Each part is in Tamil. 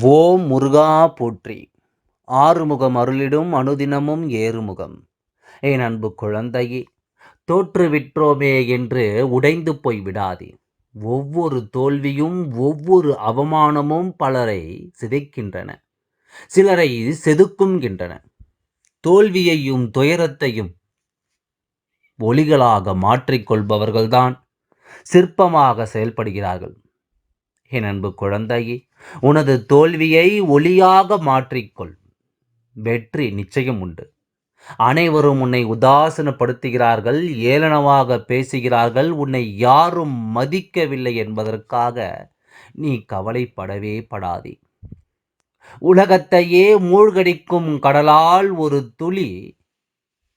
ஓம் முருகா போற்றி. ஆறுமுகம் அருளிடும் அனுதினமும் ஏறுமுகம். என் அன்பு குழந்தையே தோற்றுவிற்றோமே என்று உடைந்து போய் விடாதே. ஒவ்வொரு தோல்வியும் ஒவ்வொரு அவமானமும் பலரை சிதைக்கின்றன சிலரை செதுக்குகின்றன. தோல்வியையும் துயரத்தையும் ஒளிகளாக மாற்றிக்கொள்பவர்கள்தான் சிற்பமாக செயல்படுகிறார்கள். என் அன்பு குழந்தையே உனது தோல்வியை ஒளியாக மாற்றிக்கொள். வெற்றி நிச்சயம் உண்டு. அனைவரும் உன்னை உதாசனப்படுத்துகிறார்கள் ஏளனமாக பேசுகிறார்கள் உன்னை யாரும் மதிக்கவில்லை என்பதற்காக நீ கவலைப்படவே படாதே. உலகத்தையே மூழ்கடிக்கும் கடலால் ஒரு துளி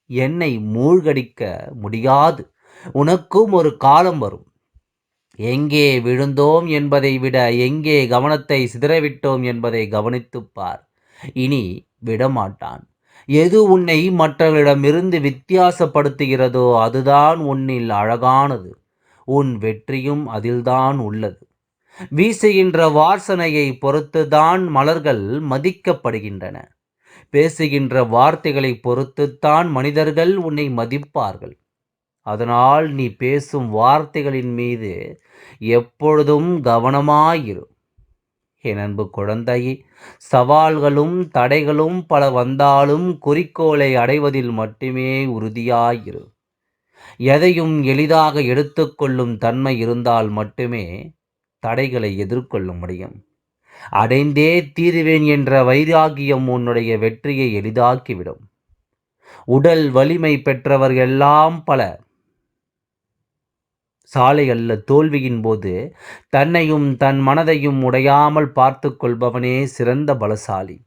என்னை மூழ்கடிக்க முடியாது. உனக்கும் ஒரு காலம் வரும். எங்கே விழுந்தோம் என்பதை விட எங்கே கவனத்தை சிதறவிட்டோம் என்பதை கவனித்துப்பார் இனி விடமாட்டான். எது உன்னை மற்றவர்களிடமிருந்து வித்தியாசப்படுத்துகிறதோ அதுதான் உன்னில் அழகானது. உன் வெற்றியும் அதில்தான் உள்ளது. வீசுகின்ற வாசனையை பொறுத்துதான் மலர்கள் மதிக்கப்படுகின்றன. பேசுகின்ற வார்த்தைகளை பொறுத்துத்தான் மனிதர்கள் உன்னை மதிப்பார்கள். அதனால் நீ பேசும் வார்த்தைகளின் மீது எப்பொழுதும் கவனமாயிரு. என் அன்பு குழந்தையே சவால்களும் தடைகளும் பல வந்தாலும் குறிக்கோளை அடைவதில் மட்டுமே உறுதியாயிரு. எதையும் எளிதாக எடுத்துக்கொள்ளும் தன்மை இருந்தால் மட்டுமே தடைகளை எதிர்கொள்ள முடியும். அடைந்தே தீருவேன் என்ற வைராகியம் உன்னுடைய வெற்றியை எளிதாக்கிவிடும். உடல் வலிமை பெற்றவர் எல்லாம் பல சாலைகளில் தோல்வியின் போது தன்னையும் தன் மனதையும் உடையாமல் பார்த்து கொள்பவனே சிறந்த பலசாலி.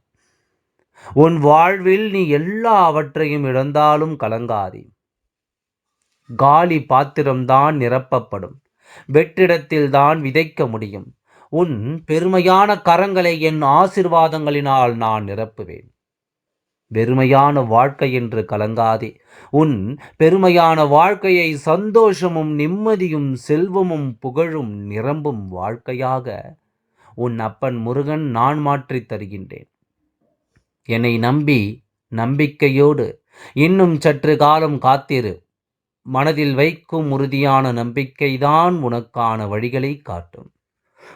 உன் வாழ்வில் நீ எல்லாவற்றையும் இழந்தாலும் கலங்காதே. காலி பாத்திரம்தான் நிரப்பப்படும். வெற்றிடத்தில்தான் விதைக்க முடியும். உன் பெருமையான கரங்களை என் ஆசிர்வாதங்களினால் நான் நிரப்புவேன். வெறுமையான வாழ்க்கை என்று கலங்காதே. உன் பெருமையான வாழ்க்கையை சந்தோஷமும் நிம்மதியும் செல்வமும் புகழும் நிரம்பும் வாழ்க்கையாக உன் அப்பன் முருகன் நான் மாற்றித் தருகின்றேன். என்னை நம்பி நம்பிக்கையோடு இன்னும் சற்று காலம் காத்திரு. மனதில் வைக்கும் உறுதியான நம்பிக்கைதான் உனக்கான வழிகளை காட்டும்.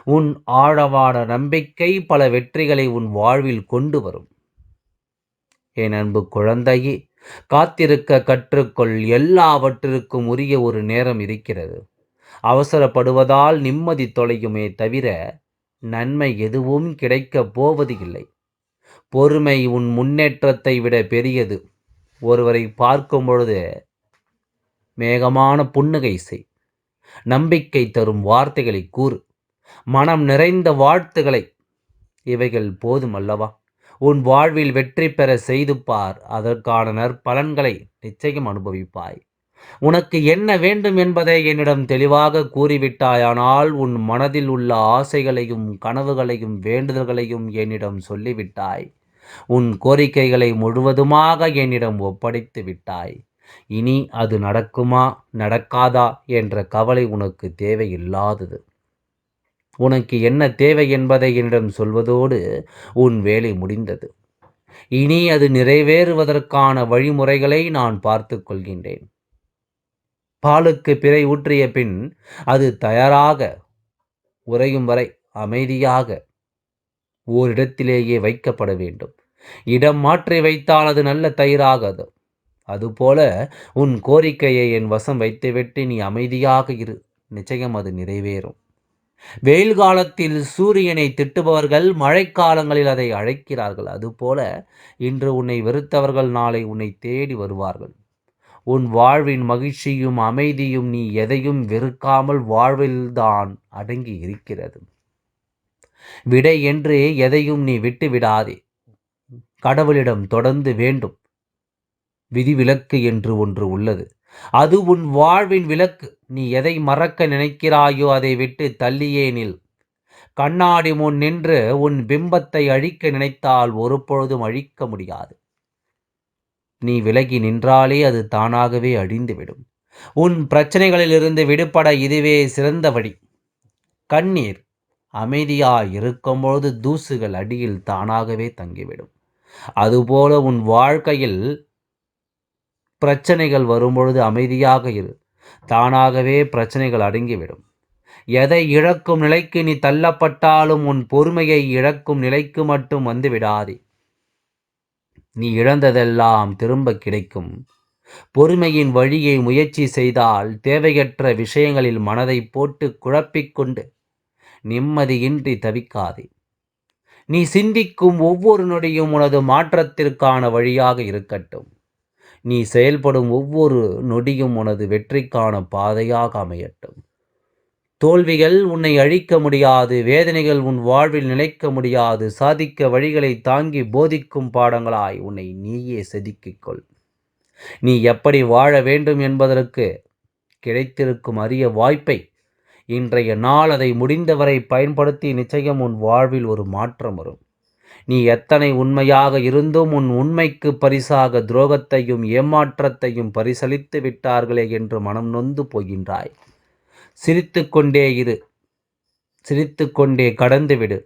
உன் ஆழவான நம்பிக்கை பல வெற்றிகளை உன் வாழ்வில் கொண்டு வரும். என் அன்பு குழந்தையே காத்திருக்க கற்றுக்கொள். எல்லாவற்றிற்கும் உரிய ஒரு நேரம் இருக்கிறது. அவசரப்படுவதால் நிம்மதி தொலையுமே தவிர நன்மை எதுவும் கிடைக்கப் போவது இல்லை. பொறுமை உன் முன்னேற்றத்தை விட பெரியது. ஒருவரை பார்க்கும் பொழுது மேகமான புன்னகை செய். நம்பிக்கை தரும் வார்த்தைகளை கூறு. மனம் நிறைந்த வாழ்த்துகளை. இவைகள் போதும் அல்லவா? உன் வாழ்வில் வெற்றி பெற செய்து பார். அதற்கான நற்பலன்களை நிச்சயம் அனுபவிப்பாய். உனக்கு என்ன வேண்டும் என்பதை என்னிடம் தெளிவாக கூறிவிட்டாயானால் உன் மனதில் உள்ள ஆசைகளையும் கனவுகளையும் வேண்டுதல்களையும் என்னிடம் சொல்லிவிட்டாய். உன் கோரிக்கைகளை முழுவதுமாக என்னிடம் ஒப்படைத்து விட்டாய். இனி அது நடக்குமா நடக்காதா என்ற கவலை உனக்கு தேவையில்லாதது. உனக்கு என்ன தேவை என்பதை என்னிடம் சொல்வதோடு உன் வேலை முடிந்தது. இனி அது நிறைவேறுவதற்கான வழிமுறைகளை நான் பார்த்து கொள்கின்றேன். பாலுக்கு பிறை ஊற்றிய பின் அது தயாராக உறையும் வரை அமைதியாக ஓரிடத்திலேயே வைக்கப்பட வேண்டும். இடம் மாற்றி வைத்தால் அது நல்ல தயிராகாது. அதுபோல உன் கோரிக்கையை என் வசம் வைத்துவிட்டு நீ அமைதியாக இரு. நிச்சயம் அது நிறைவேறும். வெயில் காலத்தில் சூரியனை திட்டுபவர்கள் மழைக்காலங்களில் அதை அழைக்கிறார்கள். அதுபோல இன்று உன்னை வெறுத்தவர்கள் நாளை உன்னை தேடி வருவார்கள். உன் வாழ்வின் மகிழ்ச்சியும் அமைதியும் நீ எதையும் வெறுக்காமல் வாழ்வில்தான் அடங்கி இருக்கிறது. விடை என்று எதையும் நீ விட்டு விடாதே. கடவுளிடம் தொடர்ந்து வேண்டும். விதிவிலக்கு என்று ஒன்று உள்ளது. அது உன் வாழ்வின் விளக்கு. நீ எதை மறக்க நினைக்கிறாயோ அதை விட்டு தள்ளியே நில். கண்ணாடி முன் நின்று உன் பிம்பத்தை அழிக்க நினைத்தால் ஒரு பொழுதும் அழிக்க முடியாது. நீ விலகி நின்றாலே அது தானாகவே அழிந்துவிடும். உன் பிரச்சனைகளிலிருந்து விடுபட இதுவே சிறந்த வழி. கண்ணீர். அமைதியாய் இருக்கும்பொழுது தூசுகள் அடியில் தானாகவே தங்கிவிடும். அதுபோல உன் வாழ்க்கையில் பிரச்சனைகள் வரும்பொழுது அமைதியாக இரு. தானாகவே பிரச்சனைகள் அடங்கிவிடும். எதை இழக்கும் நிலைக்கு நீ தள்ளப்பட்டாலும் உன் பொறுமையை இழக்கும் நிலைக்கு மட்டும் வந்து விடாதே. நீ இழந்ததெல்லாம் திரும்ப கிடைக்கும். பொறுமையின் வழியை முயற்சி செய்தால் தேவையற்ற விஷயங்களில் மனதை போட்டு குழப்பிக்கொண்டு நிம்மதியின்றி தவிக்காதே. நீ சிந்திக்கும் ஒவ்வொரு நொடியும் உனது மாற்றத்திற்கான வழியாக இருக்கட்டும். நீ செயல்படும் ஒவ்வொரு நொடியும் உனது வெற்றிக்கான பாதையாக அமையட்டும். தோல்விகள் உன்னை அழிக்க முடியாது வேதனைகள் உன் வாழ்வில் நிலைக்க முடியாது சாதிக்க வழிகளை தாங்கி போதிக்கும் பாடங்களாய் உன்னை நீயே செதுக்கிக்கொள் நீ எப்படி வாழ வேண்டும் என்பதற்கு கிடைத்திருக்கும் அரிய வாய்ப்பை இன்றைய நாள் அதை முடிந்தவரை பயன்படுத்தி நிச்சயம் உன் வாழ்வில் ஒரு மாற்றம் வரும். நீ எத்தனை உண்மையாக இருந்தும் உன் உண்மைக்கு பரிசாக துரோகத்தையும் ஏமாற்றத்தையும் பரிசளித்து விட்டார்களே என்று மனம் நொந்து போகின்றாய். சிரித்து கொண்டே இரு. சிரித்து கொண்டே கடந்துவிடு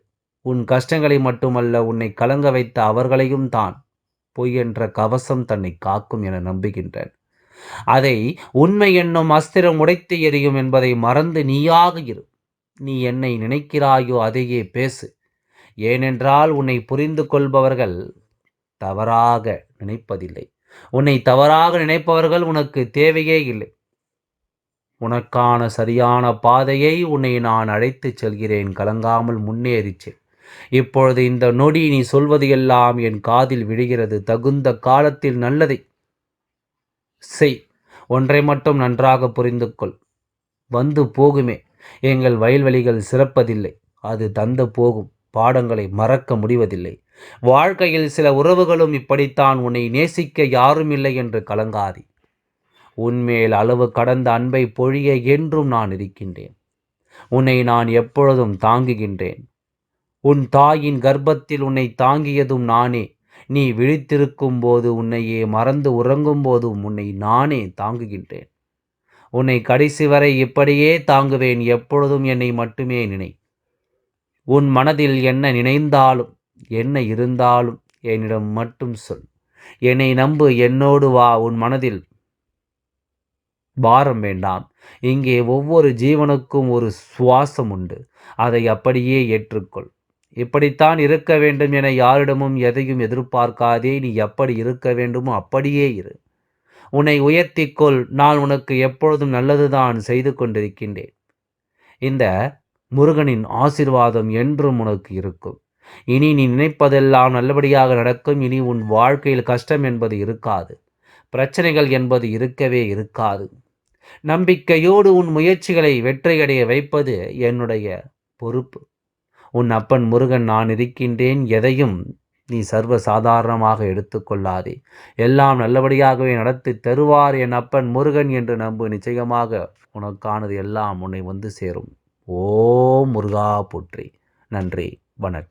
உன் கஷ்டங்களை மட்டுமல்ல உன்னை கலங்க வைத்த அவர்களையும் தான். பொய் என்ற கவசம் தன்னை காக்கும் என நம்புகின்றேன். அதை உண்மை என்னும் அஸ்திரம் உடைத்து எரியும் என்பதை மறந்து நீயாக இரு. நீ என்னை நினைக்கிறாயோ அதையே பேசு. ஏனென்றால் உன்னை புரிந்து கொள்பவர்கள் தவறாக நினைப்பதில்லை. உன்னை தவறாக நினைப்பவர்கள் உனக்கு தேவையே இல்லை. உனக்கான சரியான பாதையை உன்னை நான் அழைத்துச் செல்கிறேன். கலங்காமல் முன்னேறிச்சு இப்பொழுது இந்த நொடி நீ சொல்வது எல்லாம் என் காதில் விழுகிறது. தகுந்த காலத்தில் நல்லதை செய். ஒன்றை மட்டும் நன்றாக புரிந்து கொள் வந்து போகுமே. எங்கள் வயல்வெளிகள் சிறப்பதில்லை. அது தந்து போகும். பாடங்களை மறக்க முடிவதில்லை. வாழ்க்கையில் சில உறவுகளும் இப்படித்தான் உன்னை நேசிக்க யாரும் இல்லை என்று கலங்காதி. உன்மேல் அளவு கடந்த அன்பை பொழிய என்றும் நான் இருக்கின்றேன். உன்னை நான் எப்பொழுதும் தாங்குகின்றேன். உன் தாயின் கர்ப்பத்தில் உன்னை தாங்கியதும் நானே. நீ விழித்திருக்கும் போது உன்னையே மறந்து உறங்கும் போதும் உன்னை நானே தாங்குகின்றேன். உன்னை கடைசி வரை இப்படியே தாங்குவேன். எப்பொழுதும் என்னை மட்டுமே நினை உன் மனதில் என்ன நினைந்தாலும் என்ன இருந்தாலும் என்னிடம் மட்டும் சொல். என்னை நம்பு என்னோடு வா உன் மனதில் பாரம் வேண்டாம். இங்கே ஒவ்வொரு ஜீவனுக்கும் ஒரு சுவாசம் உண்டு. அதை அப்படியே ஏற்றுக்கொள். இப்படித்தான் இருக்க வேண்டும் என யாரிடமும் எதையும் எதிர்பார்க்காதே நீ எப்படி இருக்க வேண்டுமோ அப்படியே இரு. உன்னை உயர்த்திக்கொள் நான் உனக்கு எப்பொழுதும் நல்லதுதான் செய்து கொண்டிருக்கின்றேன். இந்த முருகனின் ஆசிர்வாதம் என்றும் உனக்கு இருக்கும். இனி நீ நினைப்பதெல்லாம் நல்லபடியாக நடக்கும். இனி உன் வாழ்க்கையில் கஷ்டம் என்பது இருக்காது. பிரச்சனைகள் என்பது இருக்கவே இருக்காது. நம்பிக்கையோடு உன் முயற்சிகளை வெற்றியடைய வைப்பது என்னுடைய பொறுப்பு. உன் அப்பன் முருகன் நான் இருக்கின்றேன். எதையும் நீ சர்வ சாதாரணமாக எடுத்துக்கொள்ளாதே. எல்லாம் நல்லபடியாகவே நடத்தி தருவார் என் அப்பன் முருகன் என்று நம்பு. நிச்சயமாக உனக்கானது எல்லாம் உன்னை வந்து சேரும். ஓ முருகா போற்றி. நன்றி வணக்கம்.